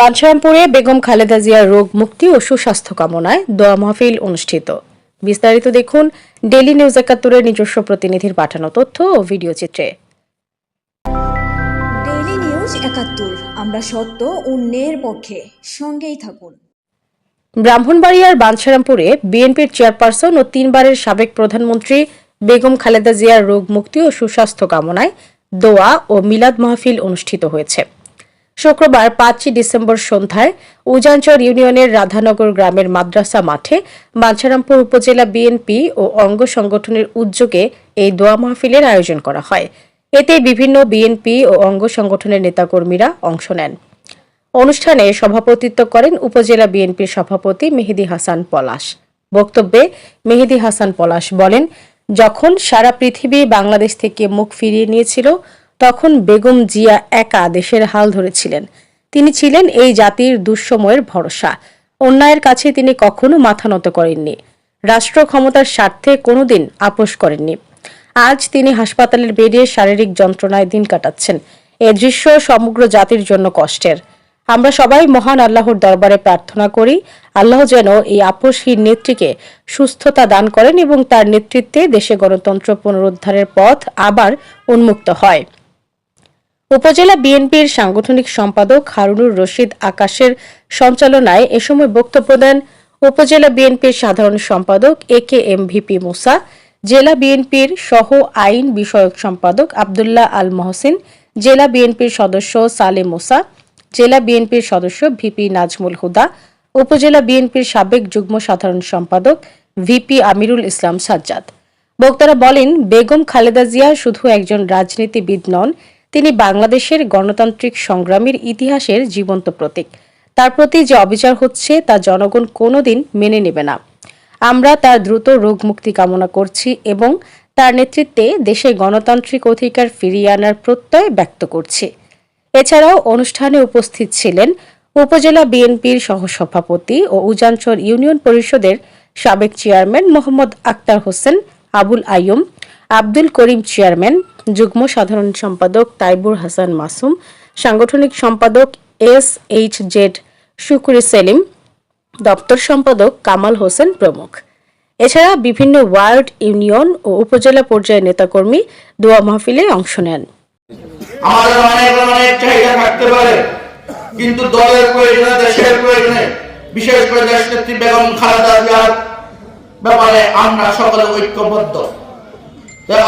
বাঞ্ছারামপুরে বেগম খালেদা জিয়ার রোগ মুক্তি ও সুস্বাস্থ্য কামনায় দোয়া মাহফিল অনুষ্ঠিত। বিস্তারিত দেখুন ডেলি নিউজ একাত্তরের নিজস্ব প্রতিনিধির পাঠানো তথ্য ও ভিডিও চিত্রে। ডেইলি নিউজ একাত্তর আমরা সত্য অন্যের পক্ষে সঙ্গেই থাকুন। ব্রাহ্মণবাড়িয়ার বাঞ্ছারামপুরে বিএনপির চেয়ারপারসন ও তিনবারের সাবেক প্রধানমন্ত্রী বেগম খালেদা জিয়ার রোগ মুক্তি ও সুস্বাস্থ্য কামনায় দোয়া ও মিলাদ মাহফিল অনুষ্ঠিত হয়েছে। শুক্রবার পাঁচই ডিসেম্বর সন্ধ্যায় উজানচর ইউনিয়নের রাধানগর গ্রামের মাদ্রাসা মাঠে বাঞ্ছারামপুর উপজেলা বিএনপি ও অঙ্গ সংগঠনের উদ্যোগে এই দোয়া মাহফিলের আয়োজন করা হয়। এতে বিভিন্ন বিএনপি ও অঙ্গ সংগঠনের নেতাকর্মীরা অংশ নেন। অনুষ্ঠানে সভাপতিত্ব করেন উপজেলা বিএনপির সভাপতি মেহেদি হাসান পলাশ। বক্তব্যে মেহেদি হাসান পলাশ বলেন, যখন সারা পৃথিবী বাংলাদেশ থেকে মুখ ফিরিয়ে নিয়েছিল তখন বেগম জিয়া একা দেশের হাল ধরেছিলেন। তিনি ছিলেন এই জাতির দুঃসময়ের ভরসা। অন্যায়ের কাছে তিনি কখনো মাথা নত করেননি। রাষ্ট্র ক্ষমতার স্বার্থে কোনোদিন আপোষ করেননি। আজ তিনি হাসপাতালের বেরিয়ে শারীরিক যন্ত্রণায় দিন কাটাচ্ছেন। এ দৃশ্য সমগ্র জাতির জন্য কষ্টের। আমরা সবাই মহান আল্লাহর দরবারে প্রার্থনা করি, আল্লাহ যেন এই আপোষহীন নেত্রীকে সুস্থতা দান করেন এবং তার নেতৃত্বে দেশে গণতন্ত্র পুনরুদ্ধারের পথ আবার উন্মুক্ত হয়। উপজেলা বিএনপির সাংগঠনিক সম্পাদক হারুনুর রশিদ আকাশের সঞ্চালনায় এ সময় বক্তব্য দেন উপজেলা বিএনপির সাধারণ সম্পাদক এ কে এম ভিপি মুসা, জেলা বিএনপির সহ আইন বিষয়ক সম্পাদক আবদুল্লাহ আল মহসিন, জেলা বিএনপির সদস্য সালে মুসা, জেলা বিএনপির সদস্য ভিপি নাজমুল হুদা, উপজেলা বিএনপির সাবেক যুগ্ম সাধারণ সম্পাদক ভিপি আমিরুল ইসলাম সাজ্জাদ। বক্তারা বলেন, বেগম খালেদা জিয়া শুধু একজন রাজনীতিবিদ নন তিনি বাংলাদেশের গণতান্ত্রিক সংগ্রামের ইতিহাসের জীবন্ত প্রতীক। তার প্রতি যে অবিচার হচ্ছে, তা জনগণ কোনোদিন মেনে নেবে না। আমরা তার দ্রুত রোগ মুক্তি কামনা করছি এবং তার নেতৃত্বে দেশে গণতান্ত্রিক অধিকার ফিরিয়ে আনার প্রত্যয় ব্যক্ত করছি। এছাড়াও অনুষ্ঠানে উপস্থিত ছিলেন উপজেলা বিএনপির সহসভাপতি ও উজানচর ইউনিয়ন পরিষদের সাবেক চেয়ারম্যান মোহাম্মদ আক্তার হোসেন, আবুল আইয়ুম, আব্দুল করিম চেয়ারম্যান যুগ্ম সাধারণ সম্পাদক তাইবুর হাসান মাসুম, সাংগঠনিক সম্পাদক S H Z Shukuri Selim, দপ্তর সম্পাদক কামাল হোসেন প্রমুখ। এছাড়া বিভিন্ন ওয়ার্ড ইউনিয়ন ও উপজেলা পর্যায়ে নেতাকর্মী দোয়া মাহফিলে অংশ নেন। কিন্তু দলের প্রয়োজনে, দেশের প্রয়োজনে, বিশেষ করে দেশ নেত্রী বেগম খালেদা জিয়ার ব্যাপারে আমরা সকলে ঐক্যবদ্ধ।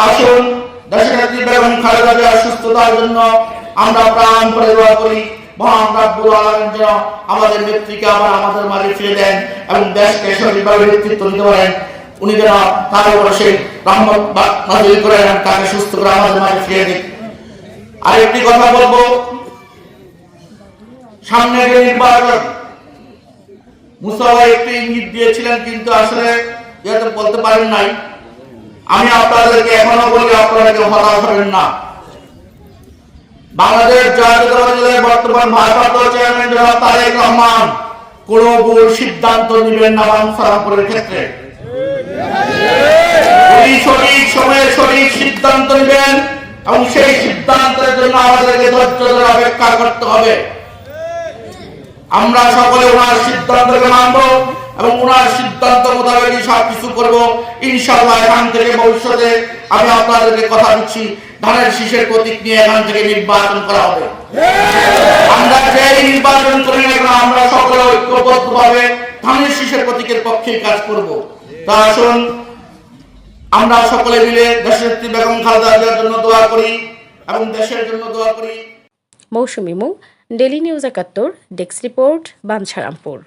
আসুন দেশ নেত্রী বেগম খালেদা জিয়ার সুস্থতার জন্য আমরা প্রাণ করে দোয়া করি। মহান রাব্বুল আলামিন যেন আমাদের নেত্রীকে আবার আমাদের মাঝে ফিরে দেন এবং দেশকে সঠিকভাবে নেতৃত্ব দিতে পারেন। উনি যেন তার সেই রহমত নাজিল এবং তাকে সুস্থ করে আমাদের মাঝে ফিরে দিন আরেকটি কথা বলব। সামনে যে নির্বাচন একটু ইঙ্গিত দিয়েছিলেন, কিন্তু আসলে যেহেতু বলতে পারেন নাই। আমি আপনাদেরকে এখনও বলি, আপনারা কেউ হতাশ হবেন না। বাংলাদেশ জাতীয়তাবাদী দলের বর্তমান ভারপ্রাপ্ত চেয়ারম্যান জনাব তারেক রহমান কোন ভুল সিদ্ধান্ত নেবেন না বাংলাদেশের ক্ষেত্রে। সঠিক সময়ে সঠিক সিদ্ধান্ত নেবেন এবং সেই সিদ্ধান্তের জন্য আমাদেরকে ধৈর্য ধরে অপেক্ষা করতে হবে। আমরা সকলে ওনার সিদ্ধান্তকে মানব। এবং ওনার সিদ্ধান্ত মোতাবেকই সব কিছু করব। ইনশাল্লাহ এখান থেকে ভবিষ্যতে আমি আপনাদেরকে কথা দিচ্ছি, ধানের শীষের প্রতীক নিয়ে এখান থেকে নির্বাচন করা হবে। আমরা যে নির্বাচন করি না কেন আমরা সকলে ঐক্যবদ্ধ ভাবে ধানের শীষের প্রতীকের পক্ষে কাজ করব। তা আসুন, আমরা সকলে মিলে দেশের বেগম খালেদা জিয়ার জন্য দোয়া করি এবং দেশের জন্য দোয়া করি। মৌসুমি মু daily news Ekattor desk report, Bancharampur.